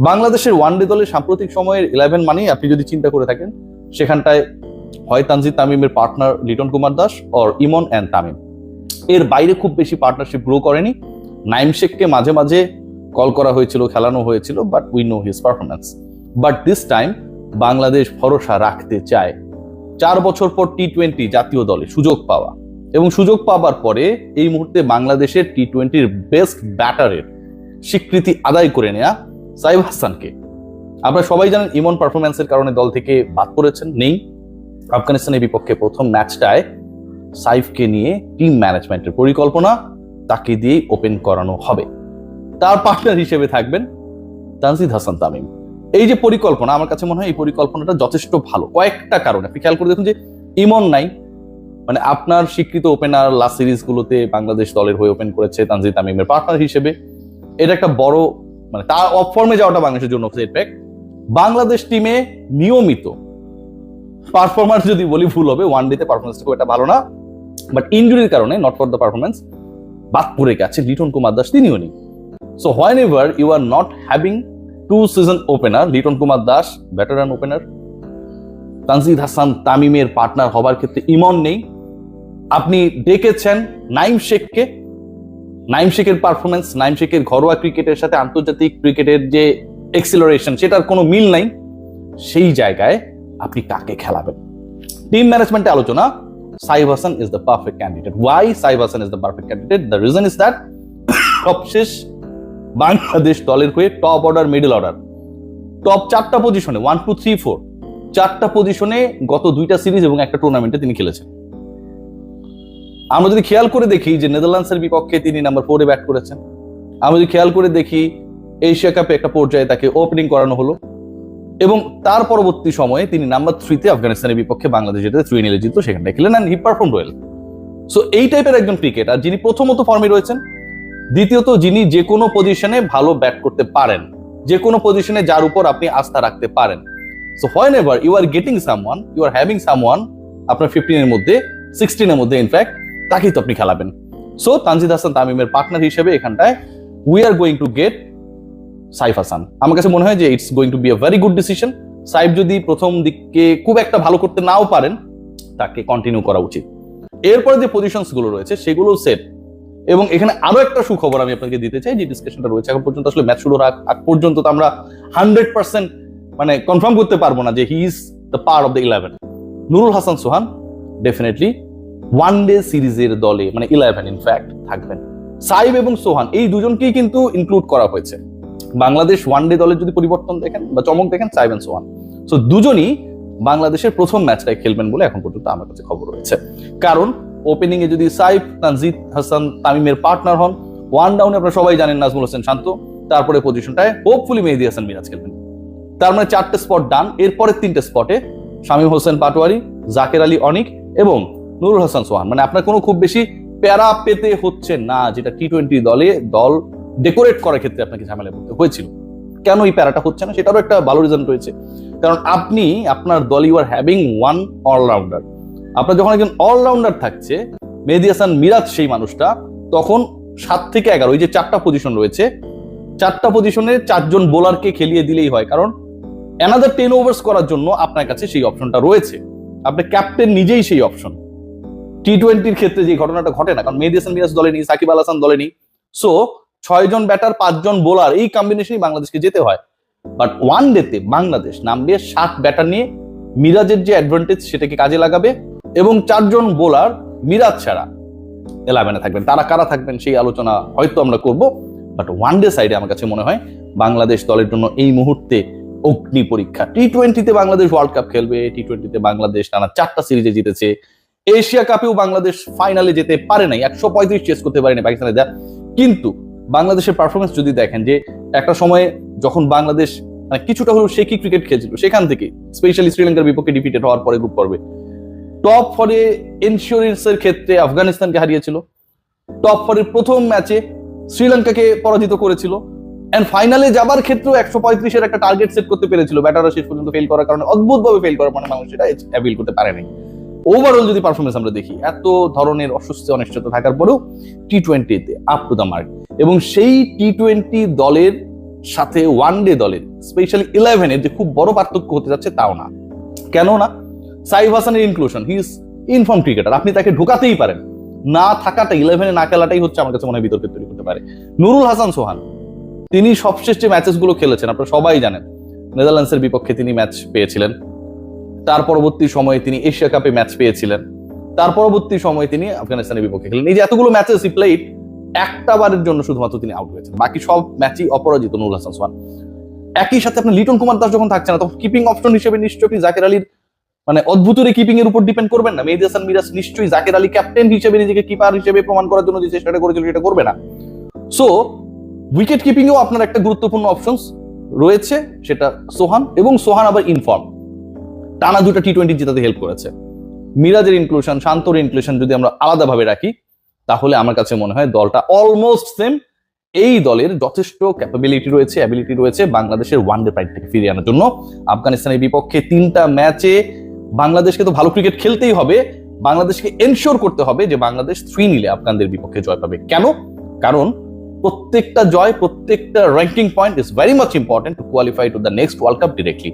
বাংলাদেশের ওয়ানডে দলের সাম্প্রতিক সময়ের ইলেভেন মানেই আপনি যদি চিন্তা করে থাকেন, সেখানটায় হয় তানজিদ তামিমের partner Liton Kumar Das or Emon and Tamim. এর বাইরে খুব বেশি পার্টনারশিপ গ্রো করেনি। নাইম শেখকে মাঝে মাঝে কল করা হয়েছিল, খেলানো হয়েছিল but we know his performance but this time Bangladesh ভরসা রাখতে চায়। চার বছর পর টি টোয়েন্টি জাতীয় দলে সুযোগ পাওয়া। এবং সুযোগ পাবার পরে এই মুহূর্তে বাংলাদেশের টি টোয়েন্টির বেস্ট ব্যাটারের স্বীকৃতি আদায় করে নেয়া সাইব হাসানকে। আপনারা সবাই জানেন ইমন পারফরমেন্সের কারণে দল থেকে বাদ পড়েছেন, নেই। আফগানিস্তানের বিপক্ষে প্রথম ম্যাচটায় সাইফকে নিয়ে টিম ম্যানেজমেন্টের পরিকল্পনা তাকে দিয়েই ওপেন করানো হবে। তার পার্টনার হিসেবে থাকবেন তানজিদ হাসান তামিম। এই যে পরিকল্পনা, আমার কাছে মনে হয় এই পরিকল্পনাটা যথেষ্ট ভালো। কয়েকটা কারণে, আপনি খেয়াল করে দেখুন যে ইমন নাই। মানে আপনার স্বীকৃত ওপেনার লাস্ট সিরিজগুলোতে বাংলাদেশ দলের হয়ে ওপেন করেছে তানজিদ তামিমের পার্টনার হিসেবে। এটা একটা বড় মানে তার অফ ফর্মে যাওয়াটা বাংলাদেশের জন্য সেটব্যাক বাংলাদেশ টিমে নিয়মিত পারফরমেন্স যদি বলি ভুল হবে ওয়ান ডেতে পারফরমেন্স খুব একটা ভালো না। বাট ইঞ্জুরির কারণে নট ফর দ্য পারফরমেন্স বাদ পড়ে গেছে লিটন কুমার দাস তিনিও নেই। So whenever you are not having two season opener Liton Kumar Das veteran opener Tanzid Hasan তামিমের পার্টনার হবার ক্ষেত্রে ইমন নেই। আপনি ডেকেছেন নাইম শেখকে নাইম শেখের পারফরমেন্স নাইম শেখের ঘরোয়া ক্রিকেটের সাথে আন্তর্জাতিক ক্রিকেটের যে এক্সিলারেশন সেটার কোনো মিল নাই। সেই জায়গায় আপনি কাকে খেলাবেন? টিম ম্যানেজমেন্টে আলোচনা, Saif Hasan is the perfect candidate why Saif Hasan is the perfect candidate the reason is that সবশেষ বাংলাদেশ দলের হয়ে top order middle order top চারটা পজিশনে ওয়ান টু থ্রি ফোর চারটা পজিশনে গত দুইটা সিরিজ এবং একটা টুর্নামেন্টে তিনি খেলেছেন। আমরা যদি খেয়াল করে দেখি যে নেদারল্যান্ডসের বিপক্ষে তিনি নাম্বার ফোরে ব্যাট করেছেন, আমরা যদি খেয়াল করে দেখি এশিয়া কাপে একটা পর্যায়ে তাকে ওপেনিং করানো হলো, এবং তার পরবর্তী সময়ে তিনি নাম্বার থ্রিতে আফগানিস্তানের বিপক্ষে বাংলাদেশ যেটা থ্রি নিলে জিতলো, সেখানটায় খেলেন and he perform well so এই টাইপের একজন ক্রিকেটার যিনি প্রথমত ফর্মে রয়েছেন, দ্বিতীয়ত যিনি যে কোনো পজিশনে ভালো ব্যাট করতে পারেন, যে কোনো পজিশনে যার উপর আপনি আস্থা রাখতে পারেন। So whenever you are getting someone you are having someone আপনার ফিফটিনের মধ্যে সিক্সটিনের মধ্যে ইনফ্যাক্ট তাকেই তো আপনি খেলাবেন। সো তানজিদ হাসান তামিমের পার্টনার হিসেবে এখানটায় we are going to get Saif Hasan. আমার কাছে মনে হয় যে it's going to be a very good decision Saif যদি প্রথম দিকে খুব একটা ভালো করতে নাও পারেন, তাকে কন্টিনিউ করা উচিত। এরপরে যে পজিশনসগুলো রয়েছে, সেগুলো সেট এবং এখানে আরও একটা সুখবর আমি আপনাকে দিতে চাই, যে ডিসকাশনটা রয়েছে, এখন পর্যন্ত আসলে ম্যাচ শুরুর আগ পর্যন্ত তো আমরা হান্ড্রেড পার্সেন্ট মানে কনফার্ম করতে পারব না যে he is the part of the eleven Nurul Hasan, Sohan definitely one day সিরিজের দলে মানে ইলেভেন ইনফ্যাক্ট থাকবেন। সাইব এবং সোহান, এই দুজনকেই কিন্তু ইনক্লুড করা হয়েছে। বাংলাদেশ ওয়ান ডে দলের যদি পরিবর্তন দেখেন বা চমক দেখেন, সাইব এন্ড সোহান। সো দুজনই বাংলাদেশের প্রথম ম্যাচটাই খেলবেন বলে এখন পর্যন্ত আমার কাছে খবর রয়েছে। কারণ ওপেনিং এ যদি সাইফ তানজিদ, হাসান, তামিমের পার্টনার হন ওয়ান ডাউনে আপনারা সবাই জানেন নাজমুল হোসেন শান্ত। তারপরে পজিশনটায় হোপফুলি মেহেদি হাসান মিরাজ খেলবেন। তার মানে চারটে স্পট ডান এরপরে তিনটে স্পটে শামীম হোসেন পাটোয়ারি, জাকের আলী অনিক এবং নুরুল হাসান সোহান। মানে আপনার কোনো খুব বেশি প্যারা পেতে হচ্ছে না, যেটা টি টোয়েন্টি দলে দল ডেকোরেট করার ক্ষেত্রে আপনাকে ঝামেলা করতে হয়েছিল। কেন এই প্যারাটা হচ্ছে না? সেটারও একটা ভালো রিজন রয়েছে। কারণ আপনি, আপনার দল you are having one allrounder আপনার যখন একজন অলরাউন্ডার থাকছে, মেহেদি হাসান মিরাজ সেই মানুষটা, তখন সাত থেকে এগারো ওই যে চারটা পজিশন রয়েছে, চারটা পজিশনে চারজন বোলারকে খেলিয়ে দিলেই হয়। কারণ অ্যানাদার টেন ওভার্স করার জন্য আপনার কাছে সেই অপশনটা রয়েছে। আপনার ক্যাপ্টেন নিজেই সেই অপশন টি টোয়েন্টির ক্ষেত্রে যে ঘটনাটা ঘটে না, কারণ মেহেদি হাসান, মিরাজ দলে নেই সাকিব আল হাসান দলে নেই সো ছয়জন ব্যাটার পাঁচজন বোলার এই কম্বিনেশনই বাংলাদেশকে যেতে হয়। বাট ওয়ান ডেতে বাংলাদেশ নামবে সাত ব্যাটার নিয়ে, মিরাজের যে অ্যাডভান্টেজ সেটাকে কাজে লাগাবে, এবং চারজন বোলার মিরাজ ছাড়া এলাভেনে থাকবেন। তারা কারা থাকবেন সেই আলোচনা হয়তো আমরা করব বাট ওয়ান ডে সাইডে আমার কাছে মনে হয় বাংলাদেশ দলের জন্য এই মুহূর্তে অগ্নি পরীক্ষা। টি টোয়েন্টিতে বাংলাদেশ ওয়ার্ল্ড কাপ খেলবে টি টোয়েন্টিতে বাংলাদেশ টানা চারটা সিরিজে জিতেছে। এশিয়া কাপেও বাংলাদেশ ফাইনালে যেতে পারে নাই। একশো পঁয়ত্রিশ চেস করতে পারেনি পাকিস্তানে দেয়া কিন্তু বাংলাদেশের পারফরমেন্স যদি দেখেন যে একটা সময়ে যখন বাংলাদেশ মানে কিছুটা হলেও শেকি ক্রিকেট খেলছিল, সেখান থেকে স্পেশালি শ্রীলঙ্কার বিপক্ষে ডিপিটেড হওয়ার পরে গ্রুপ পর্বে। টপ ফরে ইন্স্যুরেন্স এর ক্ষেত্রে আফগানিস্তানকে হারিয়েছিল। টপ ফরের প্রথম ম্যাচে শ্রীলঙ্কাকে পরাজিত করেছিল। এন্ড ফাইনালে যাবার ক্ষেত্রেও একশো পঁয়ত্রিশের একটা টার্গেট সেট করতে পেরেছিল। ব্যাটাররা শেষ পর্যন্ত ফেল করার কারণে অদ্ভুতভাবে ফেল করার মানে মানুষ সেটা অ্যাপিল করতে পারেনি। ওভারঅল যদি পারফরমেন্স আমরা দেখি, এত ধরনের অসুস্থ অনিশ্চয়তা থাকার পরেও টি টোয়েন্টিতে আপ টু দ্য মার্ক এবং সেই টি টোয়েন্টি দলের সাথে ওয়ান ডে দলের স্পেশালি ইলেভেনের যে খুব বড় পার্থক্য হতে যাচ্ছে তাও না। কেন না সাইফ হাসানের inclusion he is in form cricketer আপনি তাকে ঢোকাতেই পারেন। না থাকাটা ইলেভেনে না খেলাটাই হচ্ছে আমার কাছে মনে হয় বিতর্কের তৈরি করতে পারে। নুরুল হাসান সোহান, তিনি সবশেষ যে ম্যাচেসগুলো খেলেছেন, আপনারা সবাই জানেন, নেদারল্যান্ডসের বিপক্ষে তিনি ম্যাচ পেয়েছিলেন। তার পরবর্তী সময়ে তিনি এশিয়া কাপে ম্যাচ পেয়েছিলেন। তার পরবর্তী সময়ে তিনি আফগানিস্তানের বিপক্ষে খেলেন। এই যে এতগুলো ম্যাচেস হি প্লেড একটা বারের জন্য শুধুমাত্র তিনি আউট হয়েছেন। বাকি সব ম্যাচই অপরাজিত নুরুল হাসান সোহান। একই সাথে আপনি লিটন কুমার দাস যখন থাকছে না, তখন কিপিং অপশন হিসেবে নিশ্চয়ই আপনি জাকের আলীর মানে অদ্ভুতরে কিপিং এর উপর ডিপেন্ড করবেন না। মেহেদি হাসান মিরাজ নিশ্চয়ই জাকের আলী ক্যাপ্টেন হিসেবে নিজেকে কিপার হিসেবে প্রমাণ করার জন্য যে চেষ্টাটা করেছিল সেটা করবে না। সো উইকেট কিপিং এও আপনার একটা গুরুত্বপূর্ণ অপশনস রয়েছে, সেটা সোহান এবং সোহান আবার ইনফর্ম টানা দুটো টি টোয়েন্টি জেতাতে হেল্প করেছে। মিরাজের ইনক্লুশন শান্তর ইনক্লুশন যদি আমরা আলাদাভাবে রাখি, তাহলে আমার কাছে মনে হয় দলটা অলমোস্ট সেম এই দলের যথেষ্ট ক্যাপাবিলিটি রয়েছে অ্যাবিলিটি রয়েছে বাংলাদেশের ওয়ান ডে প্রাইড থেকে ফিরিয়ে আনার জন্য। আফগানিস্তানের বিপক্ষে তিনটা ম্যাচে বাংলাদেশকে তো ভালো ক্রিকেট খেলতেই হবে। বাংলাদেশকে এনশোর করতে হবে যে বাংলাদেশ থ্রি নিলে আফগানদের বিপক্ষে জয় পাবে। কেন? কারণ প্রত্যেকটা জয়, প্রত্যেকটা ranking point is very much important to qualify to the next World Cup directly